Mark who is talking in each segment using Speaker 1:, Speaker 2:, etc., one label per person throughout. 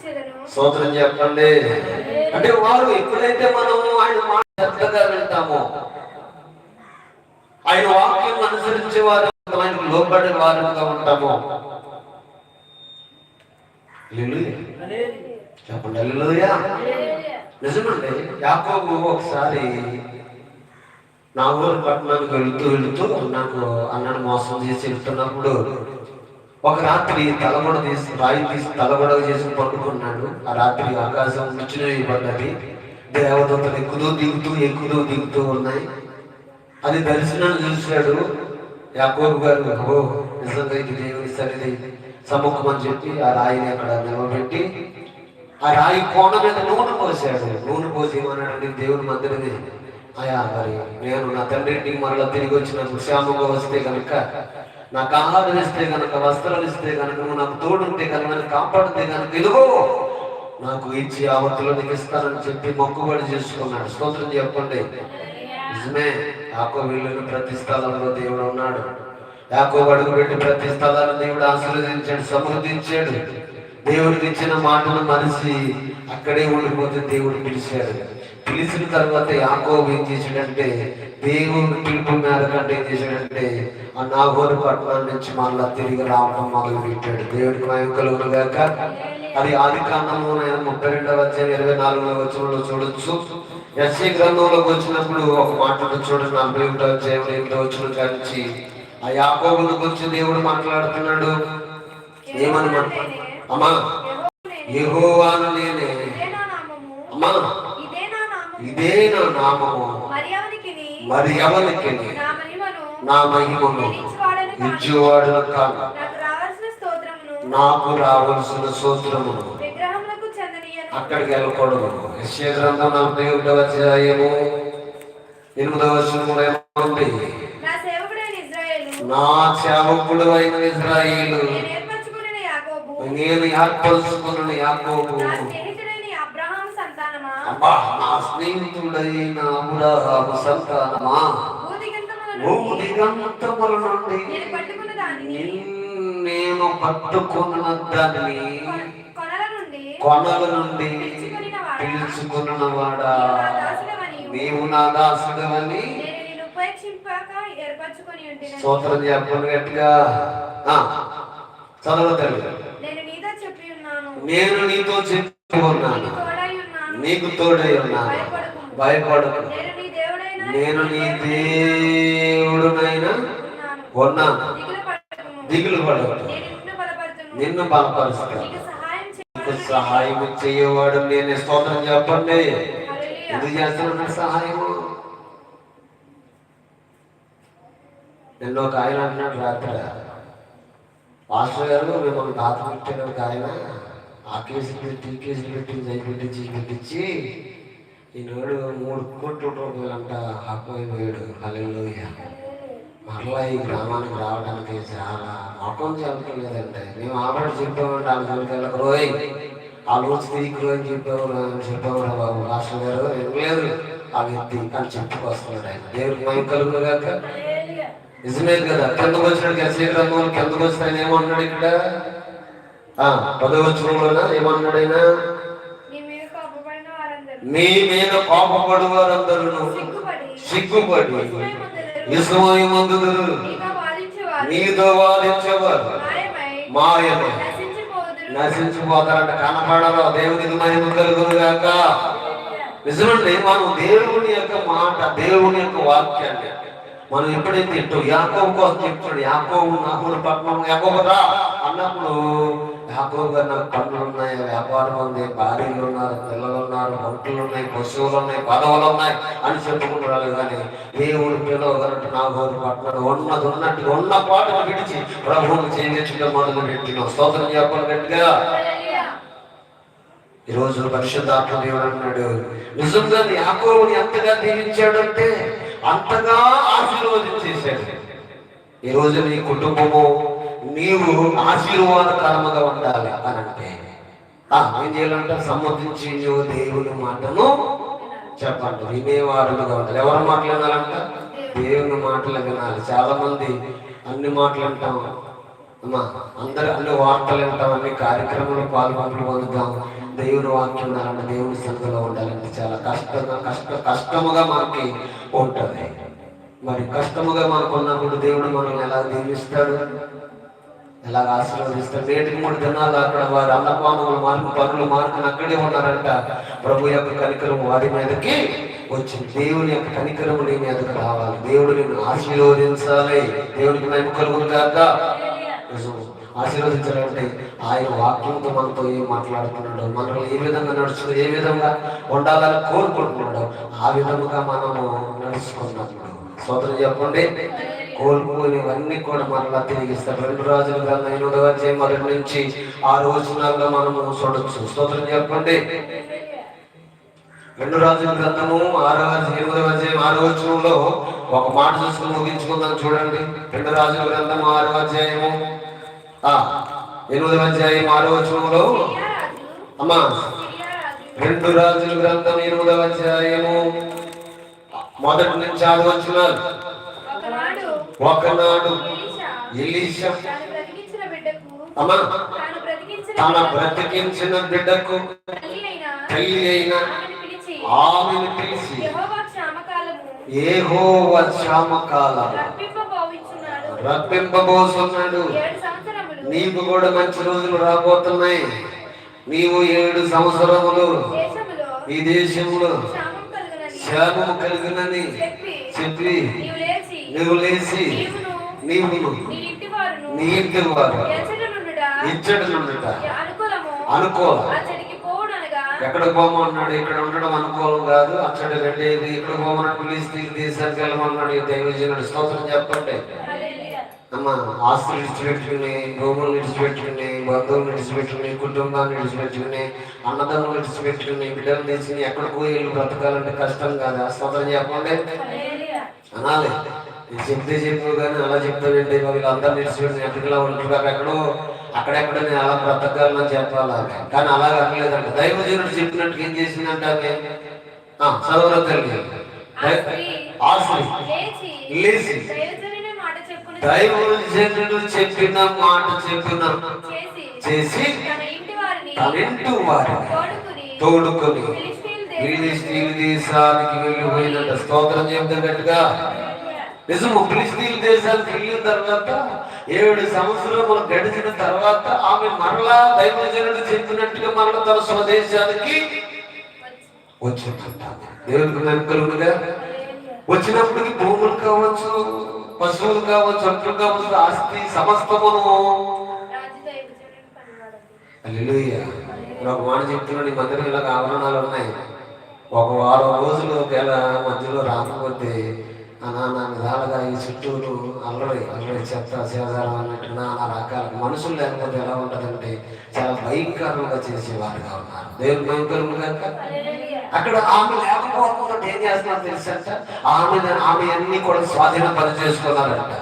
Speaker 1: ఆశీర్వదించెదను
Speaker 2: స్తోత్రం చెప్పండి. అంటే వారు ఎప్పుడైతే మనము ఆయన మాట శ్రద్ధగా వెళ్తామో ఆయన వాక్యం అనుసరించే వారు ఆయనకు లోబడే వారుగా ఉంటాము. చెప్పండి నిజమండి యాకోబు ఒకసారి నా ఊరు పట్టణానికి వెళుతూ వెళుతూ నాకు అన్నను మోసం చేసి వెళ్తున్నప్పుడు ఒక రాత్రి తలగొడ తీసి రాయి తీసి తలగొడ చేసి పట్టుకున్నాడు ఆ రాత్రి ఆకాశం ముచ్చిన పడ్డది. దేవదూతలు ఎక్కుదో దిగుతూ ఎక్కుదో దిగుతూ ఉన్నాయి. అది దర్శనం చూశాడు. యాకోబు గారు అహో నిజంగా ఇది దేవుని సరిది సముఖం అని చెప్పి ఆ రాయిని అక్కడ నిలబెట్టి ఆ రాయి కోణ మీద నూనె పోసాడు. నూనె పోసి ఏమన్నాడంటే దేవుని మందిరమే. అయా మరి నేను నా తండ్రి మరలా తిరిగి వచ్చిన శ్యామంగా వస్తే కనుక నాకు ఆహారం ఇస్తే కనుక వస్త్రాలు ఇస్తే కనుక నువ్వు నాకు తోడుంటే కనుక నన్ను కాపాడితే కనుక ఇదిగో నాకు ఇచ్చి ఆ నీకు ఇస్తానని చెప్పి మొక్కుబడి చేసుకున్నాడు. స్తోత్రం చెప్పండి. నిజమే యాకో వీళ్ళని ప్రతి స్థలంలో దేవుడు ఉన్నాడు. యాకో అడుగు పెట్టి ప్రతి స్థలాన్ని దేవుడు ఆశీర్వదించాడు సమృద్ధించాడు. దేవుడికి ఇచ్చిన మాటను మనిషి అక్కడే ఉండిపోతే దేవుడు పిలిచాడు. పిలిచిన తర్వాత యాకోబు ఏం చేశాడంటే దేవుని పిలుపు కంటే ఏం చేశాడంటే ఆ నాగోరు పట్టణం నుంచి మళ్ళా తిరిగి రావడం మొదలు పెట్టాడు దేవుడికి మయం గాక. అది ఆది కాండంలో ముప్పై రెండవ అధ్యాయం ఇరవై నాలుగవ వచనంలో చూడొచ్చు. ఎస్సీ గ్రంథంలోకి వచ్చినప్పుడు ఒక మాట చూడండి. నలభై ఒకటో అధ్యాయం ఎనిమిదో వచ్చిన కాంచి ఆ యాకోబుని గురించి దేవుడు మాట్లాడుతున్నాడు. ఏమని మాట్లాడు అమ్మా. యెహోవాను నేనే.
Speaker 1: నా
Speaker 2: అమ్మా.
Speaker 1: ఇదే నా నామము.
Speaker 2: నా
Speaker 1: మరి
Speaker 2: ఎవరికి
Speaker 1: నా? మహిమను
Speaker 2: నా. ఇచ్చేవాడు కాదు.
Speaker 1: నాకు రావాల్సిన చెందనీయను
Speaker 2: అక్కడికి వెళ్ళకూడదు. యెషయా గ్రంథం నలభై ఒకటవ అధ్యాయము ఎనిమిదవ ఏముంది
Speaker 1: నా
Speaker 2: నా సేవకుడు అయిన ఇజ్రాయిలు.
Speaker 1: నేను ఏర్పరచుకున్న యాకోబు.
Speaker 2: అబ్బా నా స్నేహితుడైన అబ్రహాము సంతానమా? భూమి
Speaker 1: నుండి
Speaker 2: దిగంతముల నుండి
Speaker 1: నేను పట్టుకున్న దానిని కొనల నుండి
Speaker 2: కొనల నుండి
Speaker 1: పిలుచుకొనిన వాడా,
Speaker 2: పిలుచుకున్న వాడా?
Speaker 1: నీవు నా
Speaker 2: దాసుడవని. స్తోత్రం చెప్పను గట్టిగా. ఆ, చదవ తల్లి
Speaker 1: నేను నీతో చెప్పి ఉన్నాను
Speaker 2: నేను నీతో చెప్పి
Speaker 1: నీకు తోడై ఉన్నాను.
Speaker 2: భయపడకు.
Speaker 1: నేను నీ
Speaker 2: దేవుడునైనా
Speaker 1: ఉన్నాను దిగులు పడకుము.
Speaker 2: పడకు.
Speaker 1: నిన్ను
Speaker 2: బలపరుస్తాను.
Speaker 1: నీకు సహాయం
Speaker 2: చేయవాడు నేను. స్తోత్రం చెప్పండి. ఎందుకు చేస్తున్నాడు సహాయము? నిన్న ఒక ఆయన అంటున్నాడు రాత్రి. మాస్టర్ గారు మిమ్మల్ని బాధ పెట్టిన ఒక ఆయన ఆ కేసులు పెట్టి ఈ కేసులు పెట్టి జై పెట్టించి పెట్టించి ఈనాడు మూడు కోట్ల రూపాయలంట హక్కుపోయాడు హల్లెలూయా. మరలా ఈ గ్రామానికి రావడానికి చాలా మొఖం చెప్పలేదండి మేము ఆల్రెడీ చెప్పామంటే వాళ్ళ జోలికి రోయ్. ఆ రోజు తీకు అని చెప్పాము చెప్పాము రా బాబు మాస్టర్ గారు. వినలేదు ఆ వ్యక్తి అని చెప్పుకొస్తున్నాడు ఆయన. దేవుడికి మేము
Speaker 1: హల్లెలూయా.
Speaker 2: నిజమే కదా కిందకు వచ్చినాడు కిందకు వచ్చిన ఆయన ఏమన్నాడు ఇక్కడ? ఆ పదవచనంలోనా ఏమన్నాడు ఆయన
Speaker 1: నీ మీద కోపపడిన వారందరూ. సిగ్గుపడి. విస్మయమందులు నీతో వాదించేవారు. మాయమై.
Speaker 2: నశించిపోతారంట. కనపడరు. దేవునికి మహిమ కలుగును గాక. నిజమండి మనం దేవుని యొక్క మాట దేవుని యొక్క వాక్యాన్ని మనం ఎప్పుడైతే ఇట్టు యాకోబు కోసం చెప్తాడు యాకోబు నాకు పట్నం యాకోబు రా అన్నప్పుడు యాకోబు గారు నాకు పనులు ఉన్నాయి వ్యాపారం ఉంది భార్యలు ఉన్నారు పిల్లలు ఉన్నారు ఒంట్లు ఉన్నాయి పశువులు ఉన్నాయి పదవులు ఉన్నాయి అని చెప్పుకుంటున్నారు కానీ దేవుడు పిలవగలంటే నా గోరు పట్టినాడు ఉన్నది ఉన్నట్టు ఉన్న పాటను విడిచి ప్రభువును చేయించడం మొదలు పెట్టిన స్తోత్రం చెప్పాలి గట్టిగా.
Speaker 1: హల్లెలూయా.
Speaker 2: ఈరోజు పరిశుద్ధాత్మ దేవుడు అంటున్నాడు నిజంగా యాకోబుని ఎంతగా దీవించాడంటే అంతగా ఆశీర్వదించేశాడు. ఈ రోజు నీ కుటుంబము నీవు ఆశీర్వాదకరముగా ఉండాలి అని అంటే ఆ, ఏం చేయాలంటే సమ్మతించి దేవుని మాటను చెప్పండి. వినేవారులుగా ఉండాలి. ఎవరి మాటలు వినాలంట? దేవుని మాటలు వినాలి. చాలా మంది అన్ని మాటలు అంటాం అమ్మా అందరూ అన్ని వార్తలు వింటాం అన్ని కార్యక్రమంలో పాల్గొనలు పొందుతాం. దేవుని వాక్యం ఉండాలంటే దేవుని సన్నిధిలో ఉండాలంటే చాలా కష్టంగా కష్ట కష్టముగా మనకి ఉంటుంది. మరి కష్టముగా మనకు ఉన్నప్పుడు దేవుడు మనల్ని ఎలా దీవిస్తాడు? ఎలా ఆశీర్వదిస్తారు నేటికి మూడు దినాలు అక్కడ వారు అన్నపానములు మార్పు పనులు మార్పులు అక్కడే ఉన్నారంట. ప్రభు యొక్క కనికరం వారి మీదకి వచ్చింది. దేవుని యొక్క కనికరము నీ మీదకి రావాలి. దేవుడు నిన్ను ఆశీర్వదించాలి. దేవుడికి మేము కలుగును కాక ఆశీర్వదించాలంటే ఆయన వాక్యంతో మనతో ఏం మాట్లాడుతున్నాడు మనల్ని ఏ విధంగా నడుచు ఏ విధంగా ఉండాలని కోరుకుంటున్నాడు ఆ విధముగా మనము నడుచుకున్నాం సోదరు చెప్పండి. కోల్పోయినవన్నీ కూడా మరలా తిరిగిస్తాడు రెండు రాజుల గ్రంథం ఎనిమిదవ అధ్యాయం మొదటి నుంచి ఆ రోజునాల్లో మనము చూడొచ్చు. స్తోత్రం చెప్పండి. రెండు రాజుల గ్రంథము ఆరో ఎనిమిదవ అధ్యాయం ఆరో వచనంలో ఒక మాట చూసుకుని ముగించుకుందాం చూడండి. రెండు రాజుల గ్రంథము ఆరో అధ్యాయము. ఆ ఎనిమిదవ అధ్యాయం ఆరో వచనంలో అమ్మా రెండు రాజుల గ్రంథం ఎనిమిదవ అధ్యాయము మొదటి నుంచి ఆరు వచనాలు.
Speaker 1: ఒకనాడు ఎలీషా. తాను బ్రతికించిన బిడ్డకు
Speaker 2: అమ్మా
Speaker 1: తాను బ్రతికించిన
Speaker 2: తన
Speaker 1: బిడ్డకు
Speaker 2: బ్రతికించిన బిడ్డకు
Speaker 1: తల్లి అయిన ఆమెను పిలిచి
Speaker 2: ఏహోవ రప్పింపబోతున్నాడు
Speaker 1: ఏడు సంవత్సరములు
Speaker 2: నీకు కూడా మంచి రోజులు రాబోతున్నాయి. నీవు ఏడు సంవత్సరములు ఈ దేశంలో
Speaker 1: క్షామం కలుగునని చెప్పి
Speaker 2: నువ్వు లేచి
Speaker 1: నీవును నీ ఇంటి
Speaker 2: వారు ఎక్కడికి పోమన్నాడు? ఇక్కడ ఉండడం అనుకూలం కాదు. అచ్చడి రెండేది ఇక్కడ పోమన్నాడు. పిలిస్తే దేశానికి వెళ్ళమన్నాడు. దైవజనుడు స్తోత్రం చెప్పండి. అమ్మ ఆస్తులు విడిచిపెట్టుకుని భూములు విడిచిపెట్టుకుని బంధువులు విడిచిపెట్టుకుని కుటుంబాన్ని విడిచిపెట్టుకుని అన్నదమ్ములు విడిచిపెట్టుకుని బిడ్డలు తెచ్చి ఎక్కడికో వెళ్ళి బ్రతకాలంటే కష్టం కాదు? స్తోత్రం చెప్పండి. అనాలి. ఇది చెప్తే చెప్పు కానీ అలా చెప్తావేంటి వీళ్ళందరూ విడిచిపెట్టి ఎక్కడికి ఉంటారు ఎక్కడో అక్కడెక్కడ నేను అలా బ్రతకాలని చెప్పాలి? కానీ అలాగ అనలేదంట దైవజనుడు చెప్పినట్టు ఏం చేసిందంట చదవరా తల్లి
Speaker 1: లేచి.
Speaker 2: దైవజనుడు చెప్పిన మాట చెప్పిన
Speaker 1: చేసి తన ఇంటి
Speaker 2: వారి
Speaker 1: తోడుకుని
Speaker 2: దేశానికి వెళ్ళిపోయినట్టు స్తోత్రం చెప్తే గట్టిగా నిజము ఫిలిస్తీన్ దేశానికి వెళ్ళిన తర్వాత ఏడు సంవత్సరములు గడిచిన తర్వాత ఆమె మరలా దైవజనుడు చెప్పినట్టుగా మరల తన స్వదేశానికి వచ్చిందంట. దేవునికి నమ్మకలుగా వచ్చినప్పటికి భూములు కావచ్చు పశువులు కావచ్చు అంటులు కావచ్చు ఆస్తి సమస్తమును ఒక మాట చెప్తున్నాడు ఈ మధ్యలో ఇలాగ ఆవరణాలు ఉన్నాయి. ఒక వారం రోజులు ఒకవేళ మధ్యలో రాకపోతే నానా విధాలుగా ఈ చుట్టూరు అల్లరి అల్లరి చెత్త చేదారం అన్నట్టు నానా రకాల మనుషులు లేకపోతే ఎలా ఉంటుందంటే చాలా భయంకరంగా చేసేవారుగా ఉన్నారు. దేవుడు భయంకరంగా
Speaker 1: హల్లెలూయా.
Speaker 2: అక్కడ ఆమె లేకపోతుందంటే ఏం చేస్తున్నారు తెలుసంట? ఆమె ఆమె అన్ని కూడా స్వాధీనం పరిచేసుకున్నారంట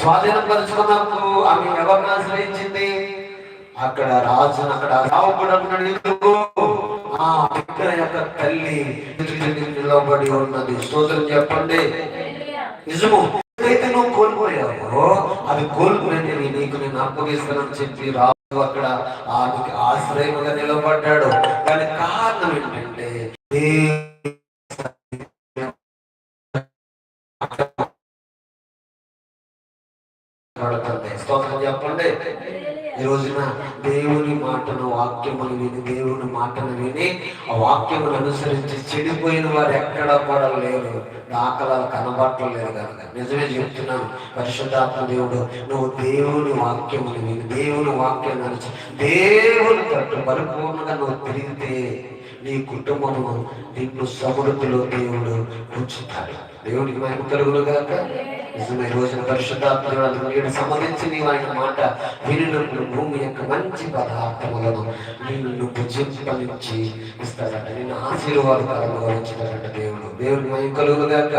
Speaker 2: స్వాధీనం పరుచుకున్నప్పుడు ఆమె ఎవరిని ఆశ్రయించింది? అక్కడ రాజు అక్కడ రావుడు అంటున్నాడు ఆ బిడ్డ యొక్క తల్లి నిలబడి ఉన్నది. స్తోత్రం చెప్పండి. నిజము. ఏదైతే నువ్వు కోల్పోయావో అది కోల్పోయింది నీకు నేను అప్పగిస్తానని చెప్పి రావు అక్కడ ఆమెకి ఆశ్రయముగా నిలబడ్డాడు. దానికి కారణం ఏంటంటే దేవుని పడుతుంది. స్తోత్రం చెప్పండి ఈ రోజున దేవుని మాటను వాక్యములు విని దేవుని మాటను విని ఆ వాక్యమును అనుసరించి చెడిపోయిన వారు ఎక్కడ కూడా లేరు. దాఖలాలు కనబడలేదు కనుక. నిజమే చెప్తున్నాను. పరిశుద్ధాత్మ దేవుడు నువ్వు దేవుని వాక్యములు విని దేవుని వాక్యం అనుసరి దేవుని తట్టు పరిపూర్ణంగా నువ్వు తిరిగితే నీ కుటుంబము నిన్ను సమృద్ధిలో దేవుడు ఉంచుతాడు. దేవునికి మహిమ కలుగును కాక నిజమే రోజున పరిశుద్ధాత్మ సంబంధించి నీవు ఆయన మాట వినినప్పుడు భూమి యొక్క మంచి పదార్థములను నిన్ను భుజింపనించి ఇస్తాడంట. నిన్ను ఆశీర్వాదకరంగా ఉంచుతాడట దేవుడు. దేవుడు మహిమ కలుగుగాక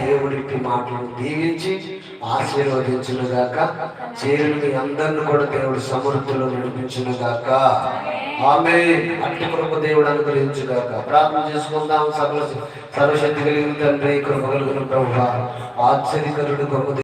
Speaker 2: దేవుడికి మాటలను దీవించి ఆశీర్వదించునుగాక చేరుని అందరిని కూడా దేవుడు సమృద్ధిలో నడిపించునుగాక ఆమె అట్టి కృప దేవుడు అనుగ్రహించుగాక. ప్రార్థన చేసుకుందాం సర్వ సర్వశక్తి కలిగిన తండ్రి కృప కలిగిన ప్రభు ఆశ్చర్యకరుడు గొప్ప